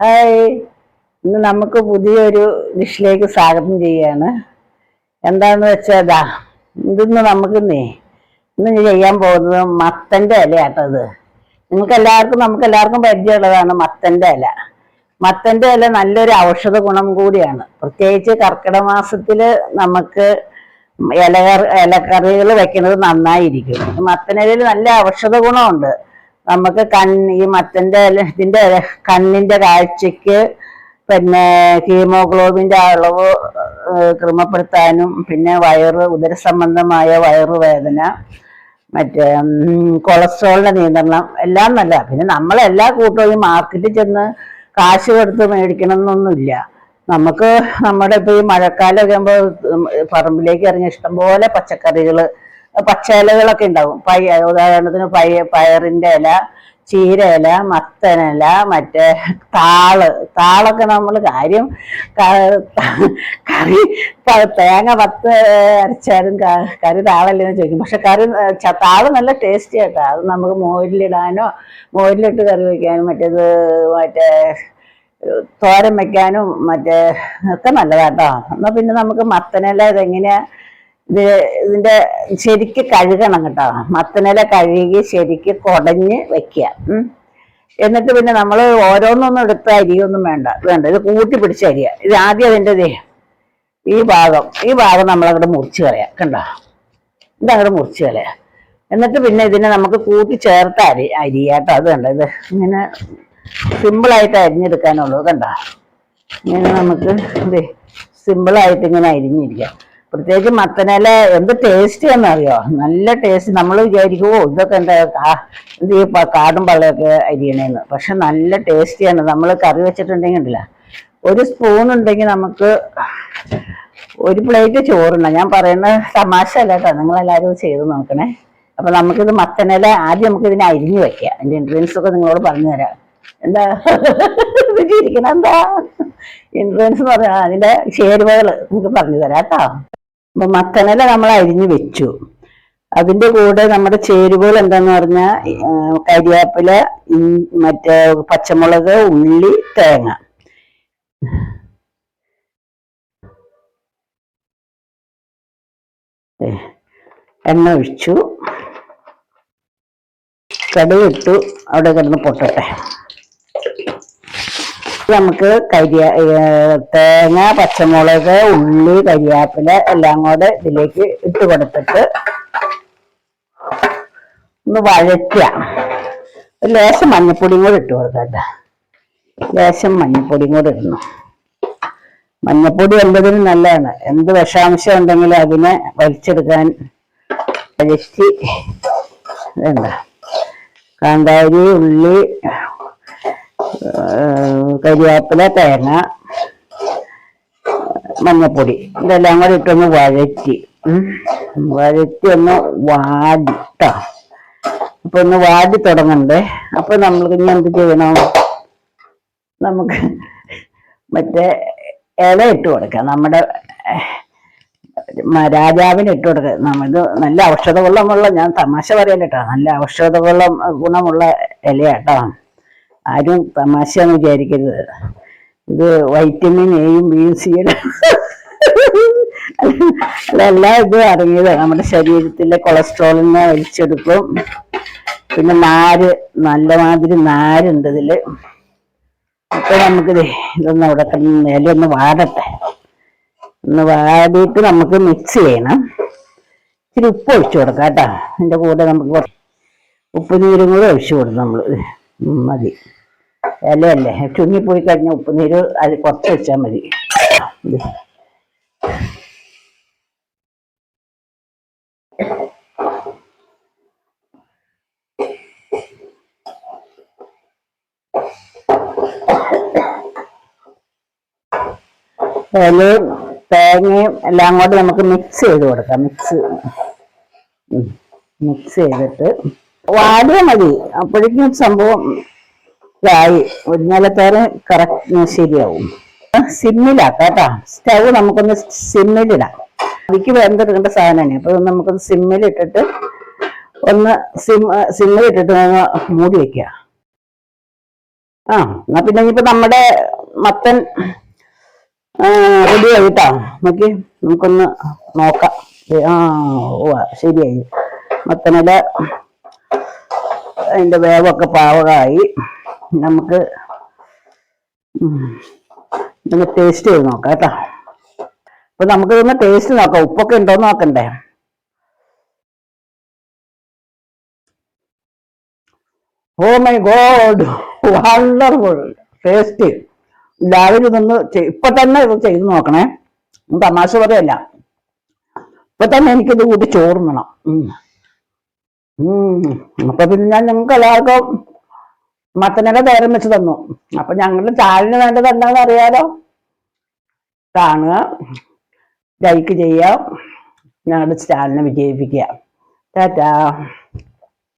Hi. ഇന്ന് നമുക്ക് പുതിയൊരു ഡിഷിലേക്ക് സ്വാഗതം ചെയ്യാണ് എന്താന്ന് വെച്ചാൽ ഇതാ ഇതൊന്ന് നമുക്ക് ഇന്നേ ഇന്ന് ചെയ്യാൻ പോകുന്നത് മത്തന്റെ ഇലയാട്ടോ ഇത്. നിങ്ങൾക്ക് എല്ലാവർക്കും നമുക്ക് എല്ലാവർക്കും പരിചയമുള്ളതാണ് മത്തന്റെ ഇല. മത്തന്റെ ഇല നല്ലൊരു ഔഷധ ഗുണം കൂടിയാണ്. പ്രത്യേകിച്ച് കർക്കിടക മാസത്തിൽ നമുക്ക് ഇലകറി ഇലക്കറികൾ വെക്കുന്നത് നന്നായിരിക്കും. മത്തനിലയിൽ നല്ല ഔഷധ ഗുണമുണ്ട്. നമുക്ക് കൺ ഈ മത്തന്റെ ഇതിന്റെ കണ്ണിന്റെ കാഴ്ചക്ക് പിന്നെ ഹീമോഗ്ലോബിന്റെ അളവ് ക്രമപ്പെടുത്താനും പിന്നെ വയറ് ഉദര സംബന്ധമായ വയറുവേദന മറ്റേ കൊളസ്ട്രോളിന്റെ നിയന്ത്രണം എല്ലാം നല്ല. പിന്നെ നമ്മൾ എല്ലാ കൂട്ടവും ഈ മാർക്കറ്റിൽ ചെന്ന് കാശ് കൊടുത്ത് മേടിക്കണം എന്നൊന്നുമില്ല നമുക്ക് നമ്മുടെ ഇപ്പൊ ഈ മഴക്കാലം ഒക്കെ ആകുമ്പോൾ പറമ്പിലേക്ക് ഇറങ്ങി ഇഷ്ടംപോലെ പച്ചക്കറികൾ പച്ചിലകളൊക്കെ ഉണ്ടാവും. പയ ഉദാഹരണത്തിന് പയ പയറിന്റെ ഇല ചീര ഇല മത്തനില മറ്റേ താൾ. താളൊക്കെ നമ്മൾ കാര്യം കറി തേങ്ങ പത്ത് അരച്ചാലും കറി താളല്ലെന്ന് ചോദിക്കും. പക്ഷെ കറി താൾ നല്ല ടേസ്റ്റി ആട്ടോ അത് നമുക്ക് മോരിലിടാനോ മോരിലിട്ട് കറി വയ്ക്കാനും മറ്റേത് മറ്റേ തോരം വെക്കാനും മറ്റേ ഒക്കെ നല്ലതാട്ടോ. എന്നാൽ പിന്നെ നമുക്ക് മത്തനില ഇതെങ്ങനെയാ ഇത് ഇതിന്റെ ശരിക്ക് കഴുകണം കേട്ടോ. മത്തനില കഴുകി ശരിക്ക് കുടഞ്ഞ് വെക്കുക. എന്നിട്ട് പിന്നെ നമ്മൾ ഓരോന്നൊന്നും എടുത്ത അരിയൊന്നും വേണ്ട. വേണ്ട. ഇത് കൂട്ടി പിടിച്ച അരിയ. ഇത് ആദ്യം അതിന്റെ ഈ ഭാഗം ഈ ഭാഗം നമ്മളങ്ങോട്ട് മുറിച്ച് കളയാം. കണ്ടോ? ഇതങ്ങോട്ട് മുറിച്ച് കളയാം. എന്നിട്ട് പിന്നെ ഇതിനെ നമുക്ക് കൂട്ടി ചേർത്ത് അരി അരിയാട്ടോ. അത് കണ്ടോ? ഇത് ഇങ്ങനെ സിമ്പിളായിട്ട് അരിഞ്ഞെടുക്കാനുള്ളൂ. കണ്ടോ? ഇങ്ങനെ നമുക്ക് ഇത് സിമ്പിളായിട്ട് ഇങ്ങനെ അരിഞ്ഞിരിക്കാം. പ്രത്യേകിച്ച് മത്തനില എന്ത് ടേസ്റ്റ് എന്നറിയോ നല്ല ടേസ്റ്റ് നമ്മൾ വിചാരിക്കുമോ ഇതൊക്കെ എന്താ എന്ത് ഈ കാടും പള്ളയൊക്കെ അരിയണേന്ന്. പക്ഷെ നല്ല ടേസ്റ്റിയാണ് നമ്മൾ കറി വെച്ചിട്ടുണ്ടെങ്കിൽ ഉണ്ടല്ല. ഒരു സ്പൂൺ ഉണ്ടെങ്കിൽ നമുക്ക് ഒരു പ്ലേറ്റ് ചോറുണ്ട ഞാൻ പറയുന്ന തമാശ അല്ല കേട്ടോ. നിങ്ങളെല്ലാവരും ചെയ്ത് നോക്കണേ. അപ്പൊ നമുക്കിത് മത്തനില ആദ്യം നമുക്ക് ഇതിനെ അരിഞ്ഞു വെക്കാം. അതിന്റെ ഇൻഗ്രീഡിയൻസ് ഒക്കെ നിങ്ങളോട് പറഞ്ഞു തരാം. എന്താ? ഇത് എന്താ? ഇൻഗ്രീഡിയൻസ് എന്ന് പറഞ്ഞാൽ അതിന്റെ ചേരുവകൾ നമുക്ക് പറഞ്ഞു തരാം കേട്ടോ. അപ്പൊ മത്തനില നമ്മൾ അരിഞ്ഞു വെച്ചു. അതിന്റെ കൂടെ നമ്മുടെ ചേരുവകൾ എന്താന്ന് പറഞ്ഞാൽ കരിയാപ്പില മറ്റേ പച്ചമുളക് ഉള്ളി തേങ്ങ. എണ്ണ ഒഴിച്ചു. കടുവിട്ടു അവിടെ കിടന്ന് പൊട്ടട്ടെ. നമുക്ക് കരിയ തേങ്ങ പച്ചമുളക് ഉള്ളി കരിയാപ്പില എല്ലാം കൂടെ ഇതിലേക്ക് ഇട്ട് കൊടുത്തിട്ട് ഒന്ന് വഴറ്റുക. ലേശം മഞ്ഞപ്പൊടിയും കൂടെ ഇട്ട് കൊടുക്കട്ടെ ലേശം മഞ്ഞപ്പൊടിയും കൂടെ ഇടണം. മഞ്ഞപ്പൊടി എന്തതിനും നല്ലതാണ്. എന്ത് വിഷാംശം ഉണ്ടെങ്കിലും അതിനെ വലിച്ചെടുക്കാൻ വഴറ്റി വേണ്ട. കാന്താരി ഉള്ളി കരിവേപ്പില തേങ്ങ മഞ്ഞപ്പൊടി. ഇതെല്ലാം കൂടി ഇട്ടൊന്ന് വഴറ്റി. വഴറ്റി ഒന്ന് വാടി കേട്ടോ അപ്പൊ ഒന്ന് വാടി തുടങ്ങണ്ടേ. അപ്പൊ നമ്മൾക്ക് ഇനി എന്ത് ചെയ്യണം? നമുക്ക് മറ്റേ ഇല ഇട്ട് കൊടുക്കാം. നമ്മുടെ രാജാവിന് ഇട്ട് കൊടുക്കുക നമ്മത് നല്ല ഔഷധ വെള്ളമുള്ള ഞാൻ തമാശ പറയാൻ കേട്ടോ നല്ല ഔഷധ വെള്ളം ഗുണമുള്ള ഇലയാട്ടോ. ആരും തമാശന്ന് വിചാരിക്കരുത്. ഇത് വൈറ്റമിൻ എയും ബിയും സിയും അതെല്ലാം ഇത് അടങ്ങിയത് നമ്മുടെ ശരീരത്തിലെ കൊളസ്ട്രോളിനെ വലിച്ചെടുക്കും. പിന്നെ നാര് നല്ല മാതിരി നാരുണ്ട് ഇതിൽ. അപ്പൊ നമുക്കിത് ഇതൊന്ന് അവിടെ കിടന്ന് ഇല ഒന്ന് വാടട്ടെ. ഒന്ന് വാടിയിട്ട് നമുക്ക് മിക്സ് ചെയ്യണം. ഇച്ചിരി ഉപ്പ് ഒഴിച്ചു കൊടുക്കാം കേട്ടോ. അതിന്റെ കൂടെ നമുക്ക് ഉപ്പ് നീരും കൂടെ ഒഴിച്ചു കൊടുക്കും നമ്മൾ മതി. ഇലയല്ലേ ചുങ്ങിപ്പോയി കഴിഞ്ഞാൽ ഉപ്പുനീര് അത് കുറച്ച് വെച്ചാൽ മതി. ഇലയും തേങ്ങയും എല്ലാം കൂടെ നമുക്ക് മിക്സ് ചെയ്ത് കൊടുക്കാം മിക്സ് മിക്സ് ചെയ്തിട്ട്. വാടിയ മതി. അപ്പോഴേക്കും സംഭവം ഇതായി. നിലത്തേറെ കറക്റ്റ് ശരിയാവും. സിമ്മിലാക്കാം കേട്ടോ സ്റ്റൗ നമുക്കൊന്ന് സിമ്മിലിടാം. അതിക്ക് വെന്തെടുക്കേണ്ട സാധനമാണ് അപ്പൊ നമുക്കൊന്ന് സിമ്മിലിട്ടിട്ട് ഒന്ന് സിം സിമ്മിലിട്ടിട്ട് മൂടി വെക്കുക ആ എന്നാ പിന്നെ ഇനിയിപ്പോ നമ്മുടെ മത്തൻ റെഡി ആയിട്ടാ. നോക്കി നമുക്കൊന്ന് നോക്കാം. ആ ഓ ശരിയായി. മത്തനില അതിന്റെ വേവൊക്കെ പാവമായി നമുക്ക് ഇതൊന്ന് ടേസ്റ്റ് ചെയ്ത് നോക്കാം കേട്ടോ. അപ്പൊ നമുക്ക് ഇതൊന്ന് ടേസ്റ്റ് നോക്കാം. ഉപ്പൊക്കെ ഉണ്ടോ നോക്കണ്ടേ? Oh my God wonderful taste എല്ലാവരും ഇതൊന്ന് ഇപ്പൊ തന്നെ ഇത് ചെയ്ത് നോക്കണേ. തമാശ പറയല്ല. ഇപ്പൊ തന്നെ എനിക്കിത് കൂട്ടി ചോറുന്നണം. അപ്പൊ പിന്നെ ഞാൻ നിങ്ങൾക്ക് എല്ലാവർക്കും മത്തനൊക്കെ നേരം വെച്ച് തന്നു. അപ്പൊ ഞങ്ങളുടെ ചാനലിന് വേണ്ടത് എന്താണെന്ന് അറിയാലോ? കാണുക. ലൈക്ക് ചെയ്യുക. ഞങ്ങളുടെ ചാനലിനെ വിജയിപ്പിക്കുക. ടാറ്റാ.